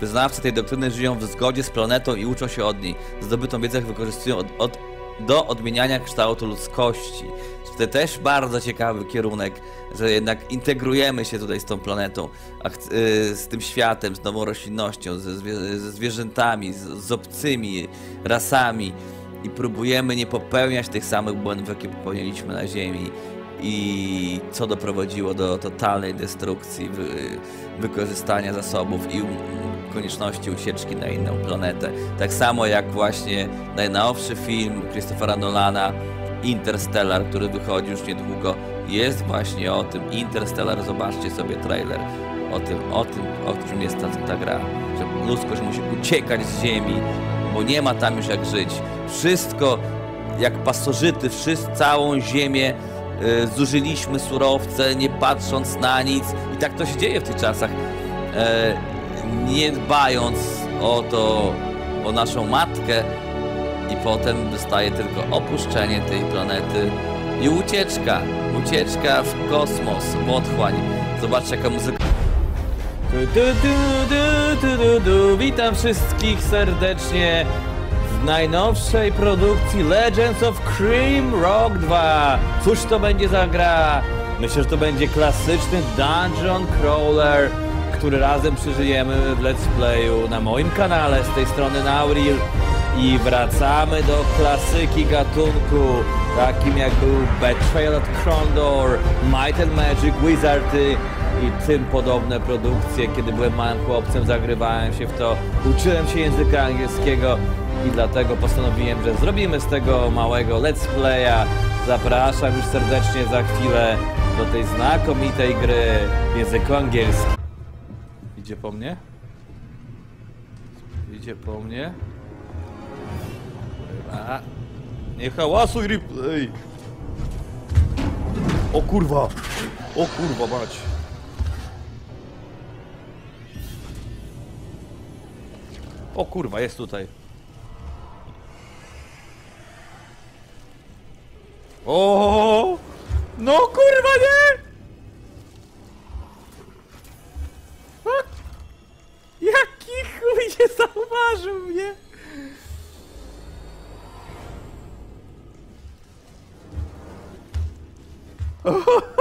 Wyznawcy tej doktryny żyją w zgodzie z planetą i uczą się od niej. Zdobytą wiedzę wykorzystują od, od, do odmieniania kształtu ludzkości. To też bardzo ciekawy kierunek, że jednak integrujemy się tutaj z tą planetą, y, z tym światem, z nową roślinnością, ze, ze zwierzętami, z, z obcymi rasami i próbujemy nie popełniać tych samych błędów, jakie popełniliśmy na Ziemi i co doprowadziło do totalnej destrukcji, wy, wykorzystania zasobów i konieczności ucieczki na inną planetę. Tak samo jak właśnie najnowszy film Christophera Nolana Interstellar, który wychodzi już niedługo, jest właśnie o tym. Interstellar, zobaczcie sobie trailer. O tym, o tym, o czym jest ta, ta gra. Że ludzkość musi uciekać z Ziemi, bo nie ma tam już jak żyć. Wszystko jak pasożyty, wszyscy, całą ziemię y, zużyliśmy surowce, nie patrząc na nic. I tak to się dzieje w tych czasach. E, nie dbając o to, o naszą matkę, i potem wystaje tylko opuszczenie tej planety i ucieczka. Ucieczka w kosmos, w otchłań. Zobaczcie jaka muzyka. Du, du, du. Witam wszystkich serdecznie w najnowszej produkcji Legends of Cream Rock 2. Cóż to będzie za gra? Myślę, że to będzie klasyczny dungeon crawler, który razem przeżyjemy w let's playu na moim kanale z tej strony Nauril. I wracamy do klasyki gatunku, takim jak był Betrayal at Krondor, Might and Magic, Wizardy i tym podobne produkcje. Kiedy byłem małym chłopcem, zagrywałem się w to, uczyłem się języka angielskiego i dlatego postanowiłem, że zrobimy z tego małego let's playa. Zapraszam już serdecznie za chwilę do tej znakomitej gry w języku angielskim. Idzie po mnie? Idzie po mnie? A, nie hałasuj replay! O kurwa! O kurwa mać! O kurwa, jest tutaj. O! No kurwa nie! Zauważył mnie!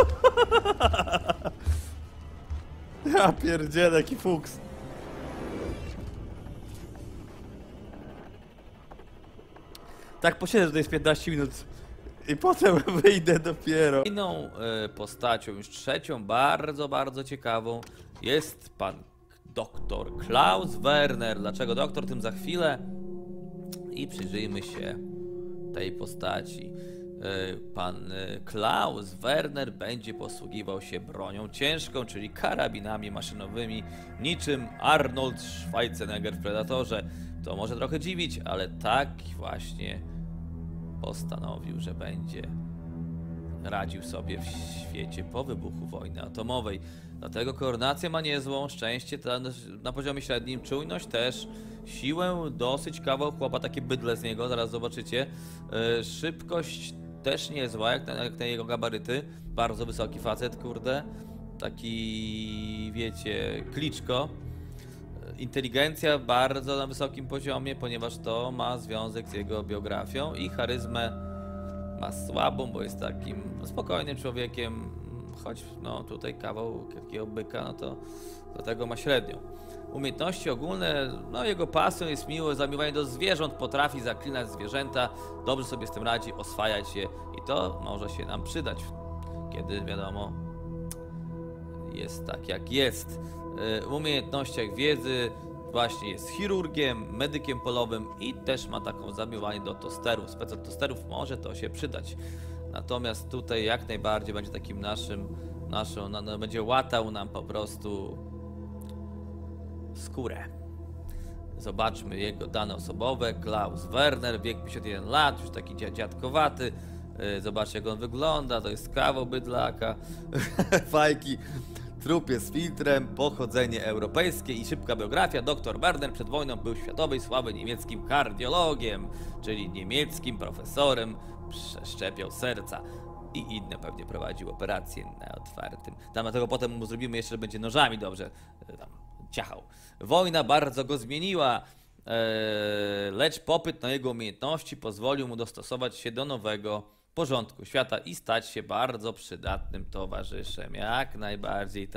Ja pierdzielę, jaki fuks. Tak posiedzę tutaj z 15 minut i potem wyjdę dopiero. Inną e, postacią, już trzecią, bardzo, bardzo ciekawą jest pan doktor Klaus Werner. Dlaczego doktor? Tym za chwilę. I przyjrzyjmy się tej postaci. E, Pan e, Klaus Werner będzie posługiwał się bronią ciężką, czyli karabinami maszynowymi, niczym Arnold Schwarzenegger w Predatorze. To może trochę dziwić, ale tak właśnie postanowił, że będzie radził sobie w świecie po wybuchu wojny atomowej. Dlatego koordynację ma niezłą, szczęście na poziomie średnim, czujność też, siłę dosyć kawał chłopa, takie bydle z niego, zaraz zobaczycie. Yy, szybkość też niezła, jak na, jak na jego gabaryty. Bardzo wysoki facet, kurde. Taki, wiecie, kliczko. Inteligencja bardzo na wysokim poziomie, ponieważ to ma związek z jego biografią i charyzmę ma słabą, bo jest takim spokojnym człowiekiem, choć no tutaj kawał takiego byka, no to dlatego ma średnią. Umiejętności ogólne, no jego pasją jest miłe zamiłowanie do zwierząt, potrafi zaklinać zwierzęta, dobrze sobie z tym radzi, oswajać je i to może się nam przydać, kiedy wiadomo jest tak jak jest. W umiejętnościach wiedzy właśnie jest chirurgiem, medykiem polowym i też ma taką zamiłowanie do tosterów. Spec od tosterów może to się przydać. Natomiast tutaj jak najbardziej będzie takim naszym, naszą, no, no, będzie łatał nam po prostu skórę. Zobaczmy jego dane osobowe. Klaus Werner, wiek 51 lat, już taki dzia- dziadkowaty. Yy, Zobaczcie jak on wygląda, to jest kawał bydlaka. Fajki. Trup jest filtrem, pochodzenie europejskie i szybka biografia. Dr Werner przed wojną był światowej sławy niemieckim kardiologiem, czyli niemieckim profesorem, przeszczepiał serca i inne pewnie prowadził operacje na otwartym. Tam dlatego potem mu zrobimy jeszcze, że będzie nożami dobrze e, tam ciachał. Wojna bardzo go zmieniła, e, lecz popyt na jego umiejętności pozwolił mu dostosować się do nowego porządku świata i stać się bardzo przydatnym towarzyszem. Jak najbardziej